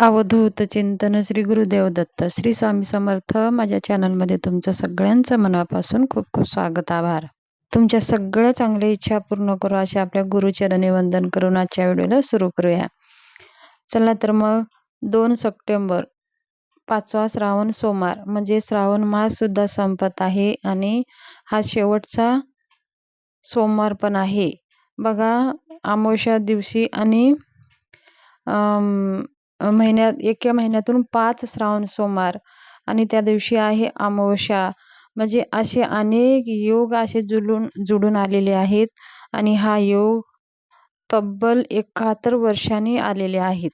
अवधूत चिंतन श्री गुरुदेव दत्त. श्री स्वामी समर्थ माझ्या चॅनलमध्ये तुमचं सगळ्यांचं मनापासून खूप खूप स्वागत आभार. तुमच्या सगळ्या चांगल्या इच्छा पूर्ण करू असे आपल्या गुरुचरणी वंदन करून आजच्या व्हिडिओला सुरू करूया. चला तर मग दोन सप्टेंबर पाचवा श्रावण सोमवार म्हणजे श्रावण मास सुद्धा संपत आहे आणि हा शेवटचा सोमवार पण आहे. बघा अमावस्या दिवशी आणि महिन्यात एका महिन्यातून पाच श्रावण सोमवार आणि त्या दिवशी आहे अमावस्या. म्हणजे असे अनेक योग असे जुळून जुळून आलेले आहेत आणि हा योग तब्बल एकाहत्तर वर्षांनी आलेले आहेत.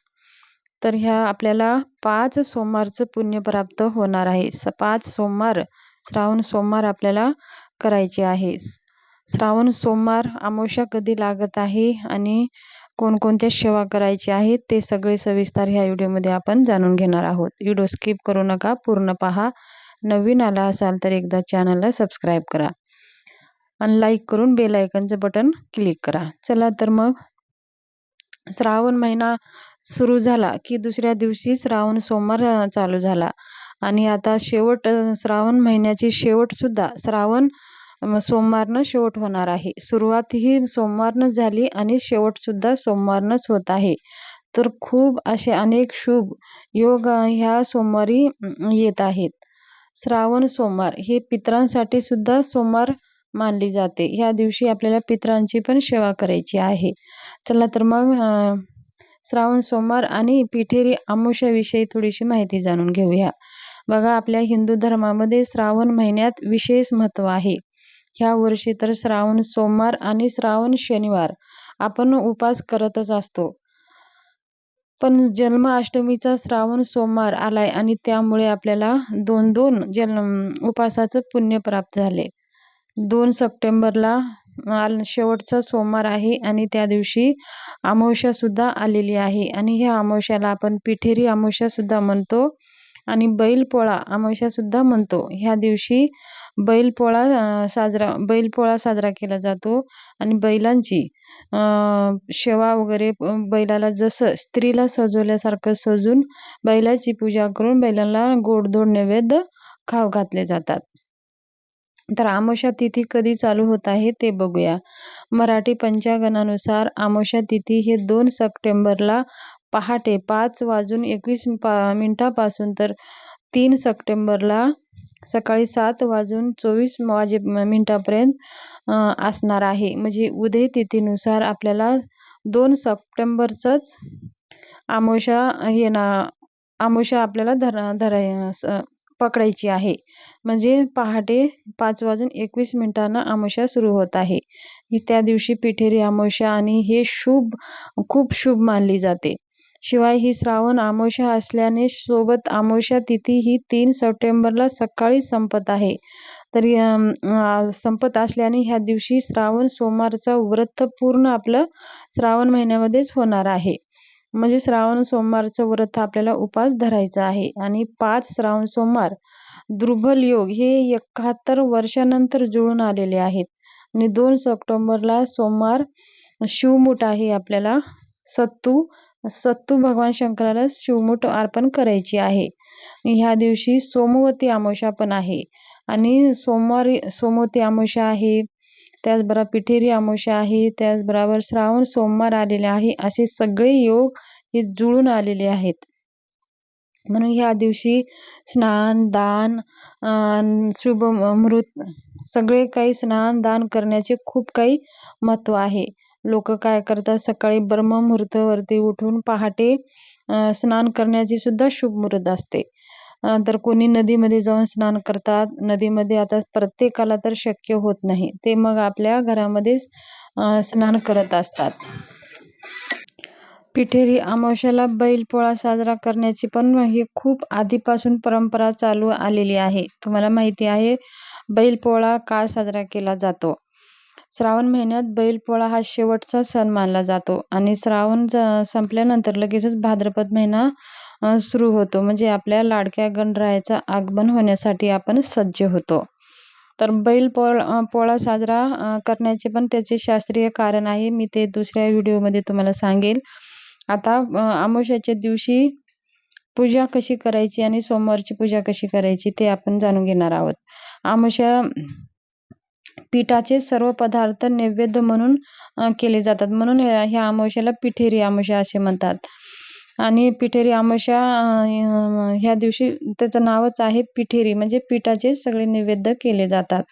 तर ह्या आपल्याला पाच सोमवारचं पुण्य प्राप्त होणार आहे. स पाच सोमवार श्रावण सोमवार आपल्याला करायचे आहे. श्रावण सोमवार अमावस्या कधी लागत आहे आणि कोणकोणत्या सेवा करायची आहेत ते सगळे सविस्तर ह्या व्हिडिओमध्ये आपण जाणून घेणार आहोत. व्हिडिओ स्किप करू नका पूर्ण पहा. नवीन आला असाल तर एकदा चॅनलला सबस्क्राईब करा. आणि लाईक करून बेल आयकनचं बटन क्लिक करा. चला तर मग श्रावण महिना सुरू झाला की दुसऱ्या दिवशी श्रावण सोमवार चालू झाला. आणि आता शेवट श्रावण महिन्याची शेवटसुद्धा श्रावण सोमवारनं शेवट होणार आहे. सुरुवात ही सोमवारनं झाली आणि शेवटसुद्धा सोमवारनंच होत आहे. तर खूप असे अनेक शुभ योग ह्या सोमवारी येत आहेत. श्रावण सोमवार हे पित्रांसाठी सुद्धा सोमवार मानली जाते. ह्या दिवशी आपल्याला पित्रांची पण सेवा करायची आहे. चला तर मग श्रावण सोमवार आणि पिठेरी अमावस्याविषयी थोडीशी माहिती जाणून घेऊया. बघा आपल्या हिंदू धर्मामध्ये श्रावण महिन्यात विशेष महत्त्व आहे. ह्या वर्षी तर श्रावण सोमवार आणि श्रावण शनिवार आपण उपास करतच असतो. पण जन्माष्टमीचा श्रावण सोमवार आलाय आणि त्यामुळे आपल्याला दोन दोन जन्म उपासाचं पुण्य प्राप्त झाले. दोन सप्टेंबरला शेवटचा सोमवार आहे आणि त्या दिवशी अमावस्या सुद्धा आलेली आहे. आणि ह्या अमावस्याला आपण पिठेरी अमावस्या सुद्धा म्हणतो आणि बैलपोळा अमावस्या सुद्धा म्हणतो. ह्या दिवशी बैलपोळा साजरा बैलपोळा साजरा केला जातो आणि बैलांची शेवा वगैरे बैलाला जसं स्त्रीला सजवल्यासारखं सजून बैलाची पूजा करून बैलांना गोडधोड नैवेद्य खाऊ घातले जातात. तर आमोशा तिथी कधी चालू होत आहे ते बघूया. मराठी पंचांगणानुसार आमोशा तिथी हे दोन सप्टेंबरला पहाटे पाच वाजून एकवीस मिनिटापासून तर तीन सप्टेंबरला सकाळी सात वाजून चोवीस वाजे मिनिटापर्यंत असणार आहे. म्हणजे उदय तिथीनुसार आपल्याला दोन सप्टेंबरचंच आमोशा हे आमोशा आपल्याला धरा धराय पकडायची आहे. म्हणजे पहाटे पाच वाजून एकवीस मिनिटांना आमोशा सुरू होत आहे. त्या दिवशी पिठेरी आमोशा आणि हे शुभ खूप शुभ मानली जाते. शिवाय ही श्रावण अमावस्या असल्याने सोबत अमावस्या तिथी ही तीन सप्टेंबरला सकाळी संपत आहे. तरी संपत असल्याने ह्या दिवशी श्रावण सोमवारचा व्रत पूर्ण आपलं श्रावण महिन्यामध्येच होणार आहे. म्हणजे श्रावण सोमवारचं व्रत आपल्याला उपास धरायचा आहे. आणि पाच श्रावण सोमवार दुर्बल योग हे एकाहत्तर वर्षानंतर जुळून आलेले आहेत. आणि दोन सप्टेंबरला सोमवार शिवमुठ आहे आपल्याला सत्तू सत्तू भगवान शंकराला शिवमूठ अर्पण करायची आहे. ह्या दिवशी सोमवती अमावस्या पण आहे. आणि सोमवारी सोमवती अमावस्या आहे त्याचबरोबर पिठेरी अमावस्या आहे त्याचबरोबर श्रावण सोमवार आलेले आहे असे सगळे योग हे जुळून आलेले आहेत. म्हणून ह्या दिवशी स्नान दान शुभ मृत सगळे काही स्नान दान करण्याचे खूप काही महत्त्व आहे. लोक काय करतात? सकाळी ब्रह्ममुहूर्तावरती उठून पहाटे स्नान करण्याची सुद्धा शुभ मुहूर्त असते. तर कोणी नदीमध्ये जाऊन स्नान करतात. नदीमध्ये आता प्रत्येकाला तर शक्य होत नाही. ते मग आपल्या घरामध्येच स्नान करत असतात. पिठेरी अमावश्याला बैलपोळा साजरा करण्याची पण ही खूप आधीपासून परंपरा चालू आलेली आहे. तुम्हाला माहिती आहे बैलपोळा का साजरा केला जातो? श्रावण महिन्यात बैलपोळा हा शेवटचा सण मानला जातो आणि श्रावण संपल्यानंतर लगेचच भाद्रपद महिना सुरू होतो. म्हणजे आपल्या लाडक्या गणरायाचं आगमन होण्यासाठी आपण सज्ज होतो. तर बैल पोळा पोळा साजरा करण्याचे पण त्याचे शास्त्रीय कारण आहे. मी ते दुसऱ्या व्हिडिओमध्ये तुम्हाला सांगेल. आता अमावस्याच्या दिवशी पूजा कशी करायची आणि सोमवारची पूजा कशी करायची ते आपण जाणून घेणार आहोत. आमोशा पिठाचे सर्व पदार्थ नैवेद्य म्हणून केले जातात. म्हणून ह्या ह्या पिठेरी अमावस्या असे म्हणतात. आणि पिठेरी अमावस्या ह्या दिवशी त्याचं नावच आहे पिठेरी. म्हणजे पिठाचे सगळे नैवेद्य केले जातात.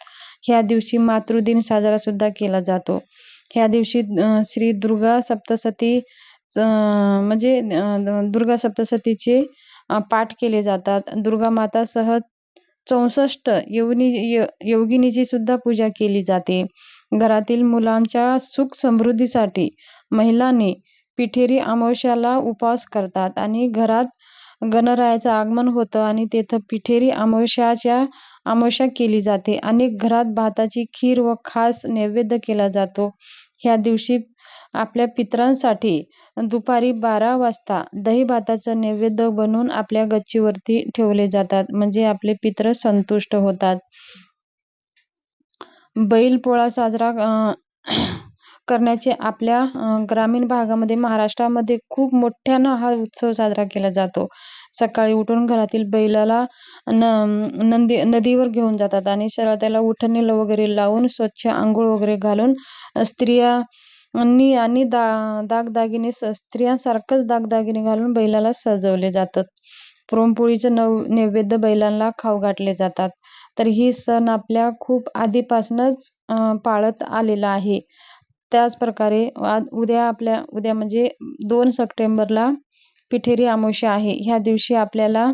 ह्या दिवशी मातृदिन साजरा सुद्धा केला जातो. ह्या दिवशी श्री दुर्गा सप्तसती म्हणजे दुर्गा सप्तसतीचे पाठ केले जातात. दुर्गा मातासह चौसष्ट योगिनी य योगिनीची सुद्धा पूजा केली जाते. घरातील मुलांच्या सुख समृद्धीसाठी महिलांनी पिठेरी अमावस्याला उपवास करतात आणि घरात गणरायाचं आगमन होतं आणि तेथं पिठेरी अमावस्याच्या अमावस्या केली जाते. अनेक घरात भाताची खीर व खास नैवेद्य केला जातो. ह्या दिवशी आपल्या पितरांसाठी दुपारी बारा वाजता दहीभाताचं नैवेद्य बनवून आपल्या गच्चीवरती ठेवले जातात. म्हणजे आपले पित्र संतुष्ट होतात. बैलपोळा साजरा करण्याचे आपल्या ग्रामीण भागामध्ये महाराष्ट्रामध्ये खूप मोठ्यानं हा उत्सव साजरा केला जातो. सकाळी उठून घरातील बैलाला न नंदी नदीवर घेऊन जातात आणि सरळ त्याला उठणीला वगैरे लावून स्वच्छ आंघोळ वगैरे घालून स्त्रिया आणि आणि दा दागदागिने स स्त्रियांसारखंच दागदागिने घालून बैलाला सजवले जातात. पुरणपोळीचं नव नैवेद्य बैलांना खाऊ घातले जातात. तर ही सण आपल्या खूप आधीपासूनच पाळत आलेला आहे. त्याच प्रकारे आज उद्या आपल्या उद्या म्हणजे दोन सप्टेंबरला पिठेरी अमावस्या आहे. ह्या दिवशी आपल्याला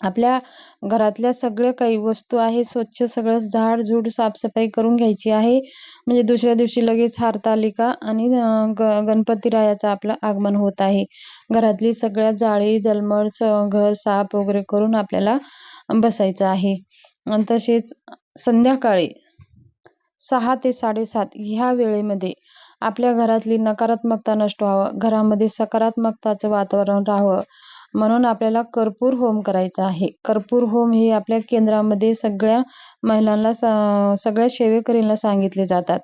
आपल्या घरातल्या सगळ्या काही वस्तू आहे स्वच्छ सगळं झाडझूड साफसफाई करून घ्यायची आहे. म्हणजे दुसऱ्या दिवशी लगेच हारतालिका आणि अं, ग गणपतीरायाचं आपलं आगमन होत आहे. घरातली सगळ्या जाळी जलमळ स घर साफ वगैरे करून आपल्याला बसायचं आहे. आणि तसेच संध्याकाळी सहा ते साडेसात ह्या वेळेमध्ये आपल्या घरातली नकारात्मकता नष्ट व्हावं. घरामध्ये सकारात्मकताचं वातावरण राहावं. म्हणून आपल्याला कर्पूर होम करायचा आहे. कर्पूर होम हे आपल्या केंद्रामध्ये सगळ्या महिलांना स- सगळ्या सेवेकरींना सांगितले जातात.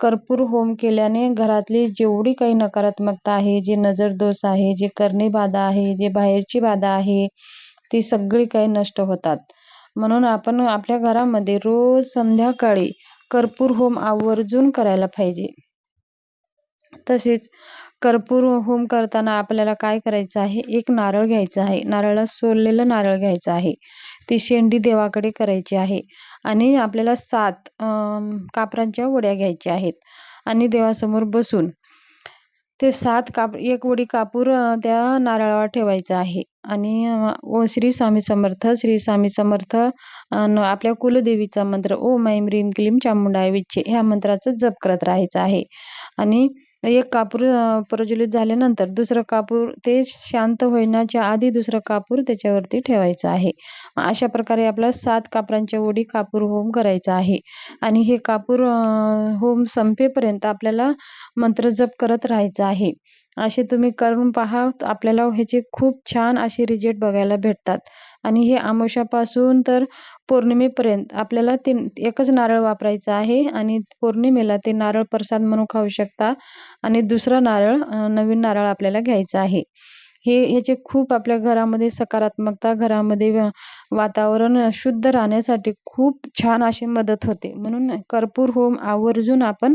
कर्पूर होम केल्याने घरातली जेवढी काही नकारात्मकता आहे जे नजरदोष आहे जे करणी बाधा आहे जे बाहेरची बाधा आहे ती सगळी काही नष्ट होतात. म्हणून आपण आपल्या घरामध्ये रोज संध्याकाळी कर्पूर होम आवर्जून करायला पाहिजे. तसेच कर्पूर होम करताना आपल्याला काय करायचं आहे? एक नारळ घ्यायचा आहे. नारळाला सोललेलं नारळ घ्यायचं आहे. ती शेंडी देवाकडे करायची आहे. आणि आपल्याला सात कापरांच्या वड्या घ्यायच्या आहेत. आणि देवासमोर बसून ते सात काप एक वडी कापूर त्या नारळावर ठेवायचं आहे. आणि ओ श्री स्वामी समर्थ श्री स्वामी समर्थ आपल्या कुलदेवीचा मंत्र ओम ऐं रीम क्लीम चामुंडाय विच्छे ह्या मंत्राचं जप करत राहायचं आहे. आणि एक कापूर प्रज्वलित झाल्यानंतर दुसरं कापूर ते शांत होण्याच्या आधी दुसरं कापूर त्याच्यावरती ठेवायचं आहे. अशा प्रकारे आपला सात कापरांच्या ओढी कापूर होम करायचा आहे. आणि हे कापूर अं, होम संपेपर्यंत आपल्याला मंत्र जप करत राहायचं आहे. असे तुम्ही करून पहा आपल्याला ह्याचे खूप छान असे रिजल्ट बघायला भेटतात. आणि हे आमावश्यापासून तर पौर्णिमेपर्यंत. आपल्याला ते एकच नारळ वापरायचं आहे आणि पौर्णिमेला ते नारळ प्रसाद म्हणून खाऊ शकता आणि दुसरा नारळ नवीन नारळ आपल्याला घ्यायचा आहे. हे ह्याचे खूप आपल्या घरामध्ये सकारात्मकता घरामध्ये वातावरण शुद्ध राहण्यासाठी खूप छान अशी मदत होते. म्हणून कर्पूर होम आवर्जून आपण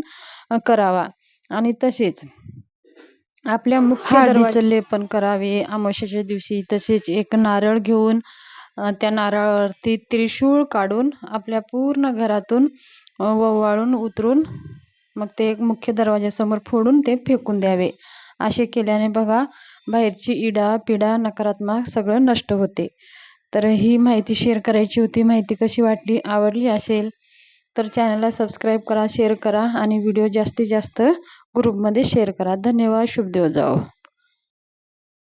करावा. आणि तसेच आपल्या मुख्य दरवाजाचं लेपन करावे अमावस्येच्या दिवशी तसेच एक नारळ घेऊन त्या नारळावरती त्रिशूळ काढून आपल्या पूर्ण घरातून अं, वव्वाळून उतरून मग ते एक मुख्य दरवाजासमोर फोडून ते फेकून द्यावे. असे केल्याने बघा बाहेरची इडा पिडा नकारात्मक सगळं नष्ट होते. तर ही माहिती शेअर करायची होती. माहिती कशी वाटली? आवडली असेल? तर चॅनलला सबस्क्राईब करा शेअर करा आणि व्हिडिओ जास्तीत जास्त ग्रुपमध्ये शेअर करा. धन्यवाद. शुभ दिवस जाओ.